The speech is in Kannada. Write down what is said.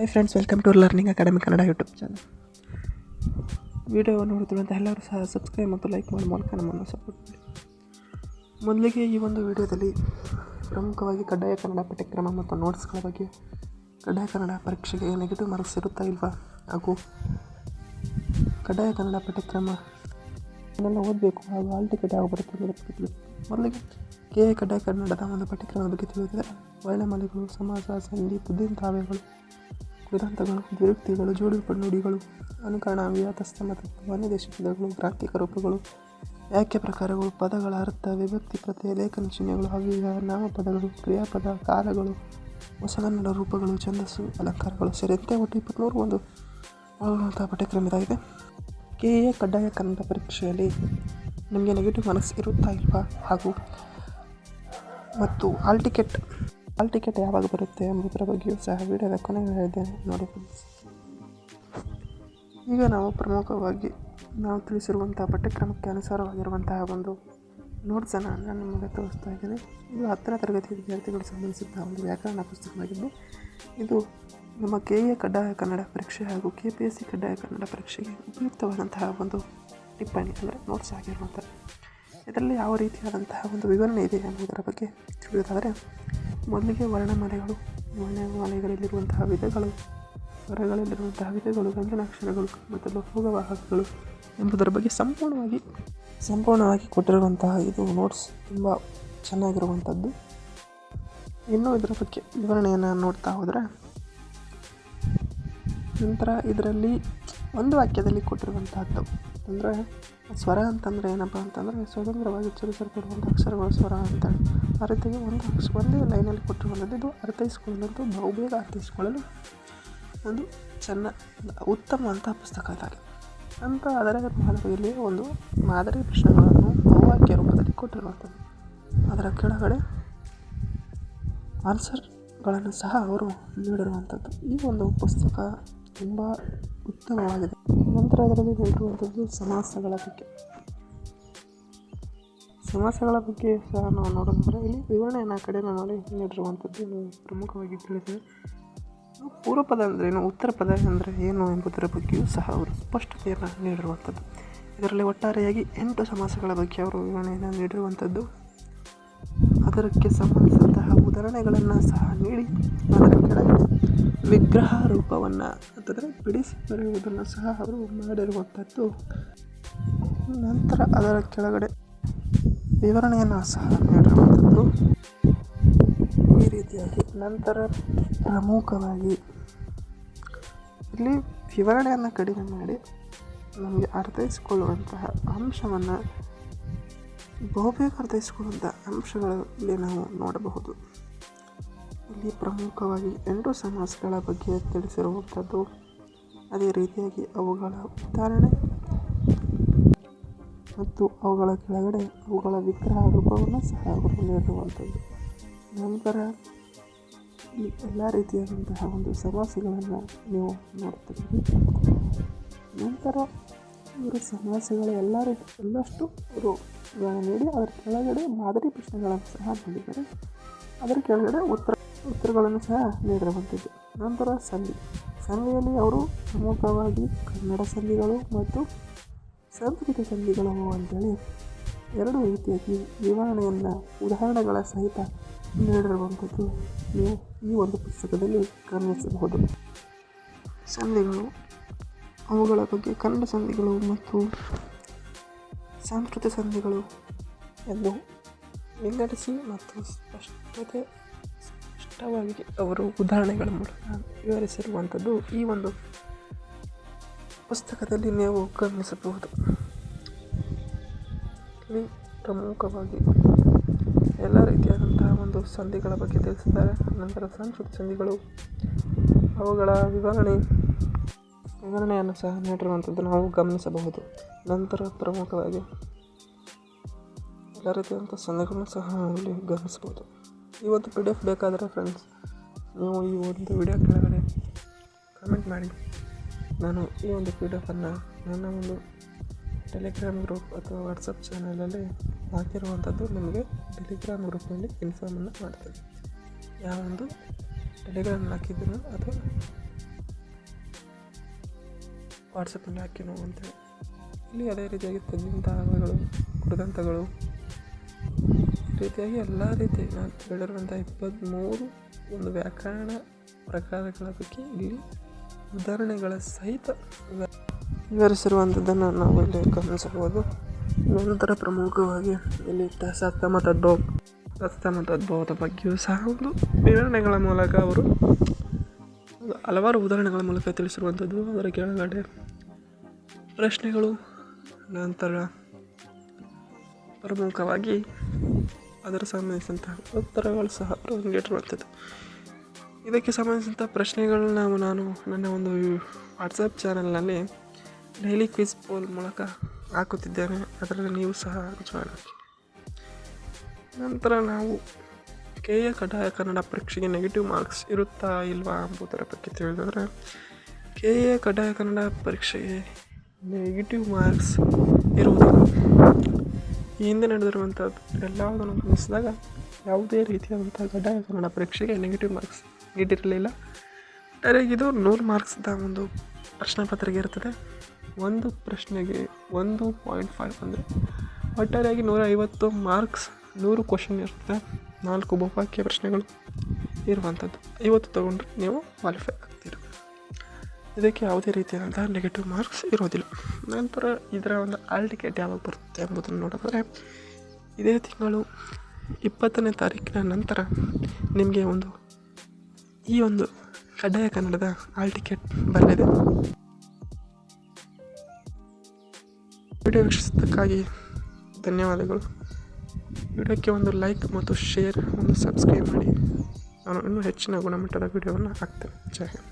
Hi friends welcome to learning academy Kannada YouTube channel video ನೋಡುತ್ತಿರುವಂಥ ಎಲ್ಲರೂ ಸಹ ಸಬ್ಸ್ಕ್ರೈಬ್ ಮತ್ತು ಲೈಕ್ ಮಾಡೋ ಮೂಲಕ ನಮ್ಮನ್ನು ಸಪೋರ್ಟ್ ಮಾಡಿ. ಮೊದಲಿಗೆ ಈ ಒಂದು ವಿಡಿಯೋದಲ್ಲಿ ಪ್ರಮುಖವಾಗಿ ಕಡ್ಡಾಯ ಕನ್ನಡ ಪಠ್ಯಕ್ರಮ ಮತ್ತು ನೋಟ್ಸ್ಗಳ ಬಗ್ಗೆ ಕಡ್ಡಾಯ ಕನ್ನಡ ಪರೀಕ್ಷೆಗೆ ನೆಗೆಟಿವ್ ಮಾರ್ಕ್ಸ್ ಇರುತ್ತಾ ಇಲ್ವಾ ಹಾಗೂ ಕಡ್ಡಾಯ ಕನ್ನಡ ಪಠ್ಯಕ್ರಮ ಇದನ್ನೆಲ್ಲ ಓದಬೇಕು ಹಾಗೂ ಹಾಲ್ ಟಿಕೆಟ್ ಬರುತ್ತೆ ಮೊದಲಿಗೆ ಕೆ ಎ ಕಡ್ಡಾಯ ಕನ್ನಡದ ಒಂದು ಪಠ್ಯಕ್ರಮದ ಬಗ್ಗೆ ವರ್ಣಮಾಲೆಗಳು ಸಮಾಸ ಸಂಧಿ ಪುದ್ದಿಂತಾವ್ಯಗಳು ಕೃದಂತಗಳು ದ್ವಿರುಕ್ತಿಗಳು ಜೋಡಿ ನುಡಿಗಳು ಅನುಕರಣ ವ್ಯಾತಸ್ತಮ ಮತ್ತು ಅನಿದೇಶ ಪದಗಳು ಗ್ರಾಂಥಿಕ ರೂಪಗಳು ವ್ಯಾಖ್ಯ ಪ್ರಕಾರಗಳು ಪದಗಳ ಅರ್ಥ, ವಿಭಕ್ತಿ ಪ್ರತ್ಯಯ ಲೇಖನ ಚಿಹ್ನೆಗಳು ಅವ್ಯಯ ನಾಮಪದಗಳು, ಕ್ರಿಯಾಪದ ಕಾಲಗಳು ಹೊಸಗನ್ನಡ ರೂಪಗಳು, ಛಂದಸ್ಸು, ಅಲಂಕಾರಗಳು, ಸೇರಿದಂತೆ ಒಟ್ಟು ಇಪ್ಪತ್ತ್ಮೂರು ಒಂದು ಒಳಗೊಂಡಂಥ ಪಠ್ಯಕ್ರಮ ಇದಾಗಿದೆ ಕೆ ಎ ಕಡ್ಡಾಯ ಕನ್ನಡ ಪರೀಕ್ಷೆಯಲ್ಲಿ ನಿಮಗೆ ನೆಗೆಟಿವ್ ಮನಸ್ಸು ಇರುತ್ತಾ ಇಲ್ವಾ ಹಾಗೂ ಮತ್ತು ಹಾಲ್ ಟಿಕೆಟ್ ಹಾಲ್ ಟಿಕೆಟ್ ಯಾವಾಗ ಬರುತ್ತೆ ಎಂಬುದರ ಬಗ್ಗೆಯೂ ಸಹ ವಿಡಿಯೋದ ಕೊನೆಗೆ ಹೇಳಿದ್ದೇನೆ. ನೋಡಿ ಫ್ರೆಂಡ್ಸ್ ಈಗ ನಾವು ಪ್ರಮುಖವಾಗಿ ನಾವು ತಿಳಿಸಿರುವಂಥ ಪಠ್ಯಕ್ರಮಕ್ಕೆ ಅನುಸಾರವಾಗಿರುವಂತಹ ಒಂದು ನೋಟ್ಸನ್ನು ನಾನು ನಿಮಗೆ ತೋರಿಸ್ತಾ ಇದ್ದೇನೆ. ಇದು ಹತ್ತನೇ ತರಗತಿ ವಿದ್ಯಾರ್ಥಿಗಳು ಸಂಬಂಧಿಸಿದ ಒಂದು ವ್ಯಾಕರಣ ಪುಸ್ತಕವಾಗಿದ್ದು ಇದು ನಮ್ಮ ಕೆ ಎ ಕಡ್ಡಾಯ ಕನ್ನಡ ಪರೀಕ್ಷೆ ಹಾಗೂ ಕೆ ಪಿ ಎಸ್ ಸಿ ಕಡ್ಡಾಯ ಕನ್ನಡ ಪರೀಕ್ಷೆಗೆ ಉಪಯುಕ್ತವಾದಂತಹ ಒಂದು ಟಿಪ್ಪಣಿ ಅಂದರೆ ನೋಟ್ಸ್ ಆಗಿರುವಂಥದ್ದು ಇದರಲ್ಲಿ ಯಾವ ರೀತಿಯಾದಂತಹ ಒಂದು ವಿವರಣೆ ಇದೆ ಎಂಬುದರ ಬಗ್ಗೆ ತಿಳಿಯೋದಾದರೆ ಮೊದಲಿಗೆ ವರ್ಣಮಾಲೆಗಳು ವರ್ಣಮಾಲೆಗಳಲ್ಲಿರುವಂತಹ ವಿಧಗಳು ಸ್ವರಗಳಲ್ಲಿರುವಂತಹ ವಿಧಗಳು ವ್ಯಂಜನಾಕ್ಷರಗಳು ಮತ್ತು ಲೋಹವಾಹಕಗಳು ಎಂಬುದರ ಬಗ್ಗೆ ಸಂಪೂರ್ಣವಾಗಿ ಸಂಪೂರ್ಣವಾಗಿ ಕೊಟ್ಟಿರುವಂತಹ ಇದು ನೋಟ್ಸ್ ತುಂಬ ಚೆನ್ನಾಗಿರುವಂಥದ್ದು. ಇನ್ನೂ ಇದರ ಬಗ್ಗೆ ವಿವರಣೆಯನ್ನು ನೋಡ್ತಾ ಹೋದರೆ, ನಂತರ ಇದರಲ್ಲಿ ಒಂದು ವಾಕ್ಯದಲ್ಲಿ ಕೊಟ್ಟಿರುವಂತಹದ್ದು. ಅಂದರೆ ಸ್ವರ ಅಂತಂದರೆ ಏನಪ್ಪ ಅಂತಂದರೆ ಸ್ವತಂತ್ರವಾಗಿ ಉಚ್ಚರಿಸಲ್ಪಡುವಂಥ ಅಕ್ಷರಗಳು ಸ್ವರ ಅಂತೇಳಿ ಆ ರೀತಿಯಾಗಿ ಒಂದು ಅಕ್ಷ, ಒಂದೇ ಲೈನಲ್ಲಿ ಕೊಟ್ಟಿರುವಂಥದ್ದು ಇದು ಅರ್ಥೈಸ್ಕೊಳ್ಳಲು ಬಹುಬೇಗ ಅರ್ಥೈಸ್ಕೊಳ್ಳಲು ಒಂದು ಚೆನ್ನ, ಉತ್ತಮ ಅಂತ ಪುಸ್ತಕ ಇದಾಗಿದೆ ಅಂತ ಅದರ ಮಾದರಿಯಲ್ಲಿ ಒಂದು ಮಾದರಿ ಪ್ರಶ್ನೆಗಳನ್ನು ಬಹುವಾಕ್ಯ ರೂಪದಲ್ಲಿ ಕೊಟ್ಟಿರುವಂಥದ್ದು. ಅದರ ಕೆಳಗಡೆ ಆನ್ಸರ್ಗಳನ್ನು ಸಹ ಅವರು ನೀಡಿರುವಂಥದ್ದು. ಈ ಒಂದು ಪುಸ್ತಕ ತುಂಬ ಉತ್ತಮವಾಗಿದೆ. ನಂತರ ಅದರಲ್ಲಿ ನೀಡಿರುವಂಥದ್ದು ಸಮಾಸಗಳ ಬಗ್ಗೆ. ಸಮಾಸಗಳ ಬಗ್ಗೆ ಸಹ ನಾವು ನೋಡೋದಾದರೆ ಇಲ್ಲಿ ವಿವರಣೆಯನ್ನು ಕಡೆ ನಾವು ನೀಡಿರುವಂಥದ್ದು ಪ್ರಮುಖವಾಗಿ ತಿಳಿದಿದೆ. ಪೂರ್ವ ಪದ ಅಂದ್ರೇನು ಉತ್ತರ ಪದ ಅಂದರೆ ಏನು ಎಂಬುದರ ಬಗ್ಗೆಯೂ ಸಹ ಅವರು ಸ್ಪಷ್ಟತೆಯನ್ನು ನೀಡಿರುವಂಥದ್ದು. ಇದರಲ್ಲಿ ಒಟ್ಟಾರೆಯಾಗಿ ಎಂಟು ಸಮಾಸಗಳ ಬಗ್ಗೆ ಅವರು ವಿವರಣೆಯನ್ನು ನೀಡಿರುವಂಥದ್ದು. ಅದಕ್ಕೆ ಸಂಬಂಧಿಸಿದಂತಹ ಉದಾಹರಣೆಗಳನ್ನು ಸಹ ನೀಡಿ, ಅದರ ಕೆಳಗಡೆ ವಿಗ್ರಹ ರೂಪವನ್ನು ಅಂತಂದರೆ ಬಿಡಿಸಿ ಬರೆಯುವುದನ್ನು ಸಹ ಅವರು ಮಾಡಿರುವಂಥದ್ದು. ನಂತರ ಅದರ ಕೆಳಗಡೆ ವಿವರಣೆಯನ್ನು ಸಹ ನೀಡಿರುವಂಥದ್ದು. ಈ ರೀತಿಯಾಗಿ ನಂತರ ಪ್ರಮುಖವಾಗಿ ಇಲ್ಲಿ ವಿವರಣೆಯನ್ನು ಕಡಿಮೆ ಮಾಡಿ ನಮಗೆ ಅರ್ಥೈಸಿಕೊಳ್ಳುವಂತಹ ಅಂಶವನ್ನು, ಬಹುಬೇಗ ಅರ್ಥೈಸಿಕೊಳ್ಳುವಂಥ ಅಂಶಗಳಲ್ಲಿ ನಾವು ನೋಡಬಹುದು. ಇಲ್ಲಿ ಪ್ರಮುಖವಾಗಿ ಎಂಟು ಸಮಾಸಗಳ ಬಗ್ಗೆ ತಿಳಿಸಿರುವಂಥದ್ದು. ಅದೇ ರೀತಿಯಾಗಿ ಅವುಗಳ ಉದಾಹರಣೆ ಮತ್ತು ಅವುಗಳ ಕೆಳಗಡೆ ಅವುಗಳ ವಿಗ್ರಹ ರೂಪವನ್ನು ಸಹ ಅವರು ನಂತರ ಈ ಎಲ್ಲ ರೀತಿಯಾದಂತಹ ಒಂದು ಸಮಾಸಗಳನ್ನು ನೀವು ನೋಡ್ತೀರಿ. ನಂತರ ಇವರು ಸಮಾಸಗಳ ಎಲ್ಲ ರೀತಿ ಎಲ್ಲಷ್ಟು ಇವರು ನೀಡಿ, ಅದರ ಕೆಳಗಡೆ ಮಾದರಿ ಪ್ರಶ್ನೆಗಳನ್ನು ಸಹ ನೀಡಿದ್ದಾರೆ. ಅದರ ಕೆಳಗಡೆ ಉತ್ತರ ಉತ್ತರಗಳನ್ನು ಸಹ ನೀಡಿರುವಂಥದ್ದು. ನಂತರ ಸಂಧಿ. ಸಂಧಿಯಲ್ಲಿ ಅವರು ಪ್ರಮುಖವಾಗಿ ಕನ್ನಡ ಸಂಧಿಗಳು ಮತ್ತು ಸಂಸ್ಕೃತ ಸಂಧಿಗಳು ಅಂತೇಳಿ ಎರಡು ರೀತಿಯಾಗಿ ವಿವರಣೆಯನ್ನು, ಉದಾಹರಣೆಗಳ ಸಹಿತ ನೀಡಿರುವಂಥದ್ದು ನೀವು ಈ ಒಂದು ಪುಸ್ತಕದಲ್ಲಿ ಗಮನಿಸಬಹುದು. ಸಂಧಿಗಳು, ಅವುಗಳ ಬಗ್ಗೆ ಕನ್ನಡ ಸಂಧಿಗಳು ಮತ್ತು ಸಂಸ್ಕೃತ ಸಂಧಿಗಳು ಎಂದು ವಿಂಗಡಿಸಿ ಮತ್ತು ಸ್ಪಷ್ಟತೆ ಸ್ಪಷ್ಟವಾಗಿ ಅವರು ಉದಾಹರಣೆಗಳ ಮೂಲಕ ವಿವರಿಸಿರುವಂಥದ್ದು ಈ ಒಂದು ಪುಸ್ತಕದಲ್ಲಿ ನೀವು ಗಮನಿಸಬಹುದು. ಇಲ್ಲಿ ಪ್ರಮುಖವಾಗಿ ಎಲ್ಲ ರೀತಿಯಾದಂತಹ ಒಂದು ಸಂಧಿಗಳ ಬಗ್ಗೆ ತಿಳಿಸಿದ್ದಾರೆ. ನಂತರ ಸಂಸ್ಕೃತ ಸಂಧಿಗಳು, ಅವುಗಳ ವಿವರಣೆ, ವಿವರಣೆಯನ್ನು ಸಹ ನೀಡಿರುವಂಥದ್ದು ನಾವು ಗಮನಿಸಬಹುದು. ನಂತರ ಪ್ರಮುಖವಾಗಿ ಎಲ್ಲ ರೀತಿಯಾದಂಥ ಸಂಧಿಗಳನ್ನು ಸಹ ನಾವು ಇಲ್ಲಿ ಗಮನಿಸಬಹುದು. ಒಂದು ಪಿ ಡಿ ಎಫ್ ಬೇಕಾದರೆ ಫ್ರೆಂಡ್ಸ್ ನೀವು ಈ ಒಂದು ವಿಡಿಯೋ ಕೆಳಗಡೆ ಕಮೆಂಟ್ ಮಾಡಿ. ನಾನು ಈ ಒಂದು ಪಿ ಡಿ ಎಫನ್ನು ನನ್ನ ಒಂದು ಟೆಲಿಗ್ರಾಮ್ ಗ್ರೂಪ್ ಅಥವಾ ವಾಟ್ಸಪ್ ಚಾನಲಲ್ಲಿ ಹಾಕಿರುವಂಥದ್ದು ನಿಮಗೆ ಟೆಲಿಗ್ರಾಮ್ ಗ್ರೂಪ್ನಲ್ಲಿ ಇನ್ಫಾರ್ಮನ್ನು ಮಾಡ್ತೇನೆ. ಯಾವ ಒಂದು ಟೆಲಿಗ್ರಾಮ್ ಹಾಕಿದ್ದೀನೋ ಅಥವಾ ವಾಟ್ಸಪ್ಪಲ್ಲಿ ಹಾಕಿನೋ ಅಂತೇಳಿ ಇಲ್ಲಿ ಅದೇ ರೀತಿಯಾಗಿ ತೆಂಗಿನಗಳು ಕುಡಿದಂಥಗಳು ರೀತಿಯಾಗಿ ಎಲ್ಲ ರೀತಿ ನಾನು ಹೇಳಿರುವಂಥ ಇಪ್ಪತ್ತ್ಮೂರು ಒಂದು ವ್ಯಾಕರಣ ಪ್ರಕಾರಗಳ ಬಗ್ಗೆ ಇಲ್ಲಿ ಉದಾಹರಣೆಗಳ ಸಹಿತ ವಿವ- ವಿವರಿಸಿರುವಂಥದ್ದನ್ನು ನಾವು ಇಲ್ಲಿ ಗಮನಿಸಬಹುದು. ನಂತರ ಪ್ರಮುಖವಾಗಿ ಇಲ್ಲಿ ತ- ಸಪ್ತಮ ತದ್ಭವ ಸಪ್ತಮ ತದ್ಭವದ ಬಗ್ಗೆಯೂ ಸಹ ಒಂದು ವಿವರಣೆಗಳ ಮೂಲಕ ಅವರು ಹಲವಾರು ಉದಾಹರಣೆಗಳ ಮೂಲಕ ತಿಳಿಸಿರುವಂಥದ್ದು. ಅದರ ಕೆಳಗಡೆ ಪ್ರಶ್ನೆಗಳು, ನಂತರ ಪ್ರಮುಖವಾಗಿ ಅದರ ಸಂಬಂಧಿಸಿದಂತಹ ಉತ್ತರಗಳು ಸಹ ನೀಡಿರುವಂಥದ್ದು ಇದಕ್ಕೆ ಸಂಬಂಧಿಸಿದಂಥ ಪ್ರಶ್ನೆಗಳನ್ನ ನಾನು ನನ್ನ ಒಂದು ವಾಟ್ಸಪ್ ಚಾನಲ್ನಲ್ಲಿ ಡೈಲಿ ಕ್ವಿಜ್ ಪೋಲ್ ಮೂಲಕ ಹಾಕುತ್ತಿದ್ದೇನೆ. ಅದರಲ್ಲಿ ನೀವು ಸಹ ಜಾಯ್ನ್ ಆಗಿ ನಂತರ ನಾವು ಕೆ ಎ ಕಡ್ಡಾಯ ಕನ್ನಡ ಪರೀಕ್ಷೆಗೆ ನೆಗೆಟಿವ್ ಮಾರ್ಕ್ಸ್ ಇರುತ್ತಾ ಇಲ್ವಾ ಎಂಬುದರ ಬಗ್ಗೆ ತಿಳಿದಾದರೆ ಕೆ ಎ ಕಡ್ಡಾಯ ಕನ್ನಡ ಪರೀಕ್ಷೆಗೆ ನೆಗೆಟಿವ್ ಮಾರ್ಕ್ಸ್ ಇರುವುದಿಲ್ಲ. ಈ ಹಿಂದೆ ನಡೆದಿರುವಂಥದ್ದು ಎಲ್ಲವನ್ನು ಗಮನಿಸಿದಾಗ ಯಾವುದೇ ರೀತಿಯಾದಂಥ ಕಡ್ಡಾಯ ಕನ್ನಡ ಪರೀಕ್ಷೆಗೆ ನೆಗೆಟಿವ್ ಮಾರ್ಕ್ಸ್ ನೀಡಿರಲಿಲ್ಲ. ಡೈರೆಕ್ಟ್ ಇದು ನೂರು ಮಾರ್ಕ್ಸ್ದ ಒಂದು ಪ್ರಶ್ನೆ ಪತ್ರಿಕೆ ಇರ್ತದೆ. ಒಂದು ಪ್ರಶ್ನೆಗೆ ಒಂದು ಪಾಯಿಂಟ್ ಫೈವ್ ಅಂದರೆ ಒಟ್ಟಾರೆಯಾಗಿ ನೂರ ಐವತ್ತು ಮಾರ್ಕ್ಸ್ ನೂರು ಕ್ವಶನ್ ಇರ್ತದೆ. ನಾಲ್ಕು ಬಹುವಾಕ್ಯ ಪ್ರಶ್ನೆಗಳು ಇರುವಂಥದ್ದು. ಐವತ್ತು ತಗೊಂಡ್ರೆ ನೀವು ಕ್ವಾಲಿಫೈ ಇದಕ್ಕೆ ಯಾವುದೇ ರೀತಿಯಾದಂತಹ ನೆಗೆಟಿವ್ ಮಾರ್ಕ್ಸ್ ಇರೋದಿಲ್ಲ ನಂತರ ಇದರ ಒಂದು ಆಲ್ ಟಿಕೆಟ್ ಯಾವಾಗ ಬರುತ್ತೆ ಎಂಬುದನ್ನು ನೋಡಿದ್ರೆ, ಇದೇ ತಿಂಗಳು ಇಪ್ಪತ್ತನೇ ತಾರೀಕಿನ ನಂತರ ನಿಮಗೆ ಒಂದು, ಈ ಒಂದು ಕಡ್ಡಾಯ ಕನ್ನಡದ ಆಲ್ ಟಿಕೆಟ್ ಬರಲಿದೆ ವಿಡಿಯೋ ವೀಕ್ಷಿಸಿದ್ದಕ್ಕಾಗಿ ಧನ್ಯವಾದಗಳು. ವಿಡಿಯೋಕ್ಕೆ ಒಂದು ಲೈಕ್ ಮತ್ತು ಶೇರ್ ಒಂದು ಸಬ್ಸ್ಕ್ರೈಬ್ ಮಾಡಿ. ನಾನು ಇನ್ನೂ ಹೆಚ್ಚಿನ ಗುಣಮಟ್ಟದ ವಿಡಿಯೋವನ್ನು ಹಾಕ್ತೇನೆ. ಜೈ ಹಿಂದ್.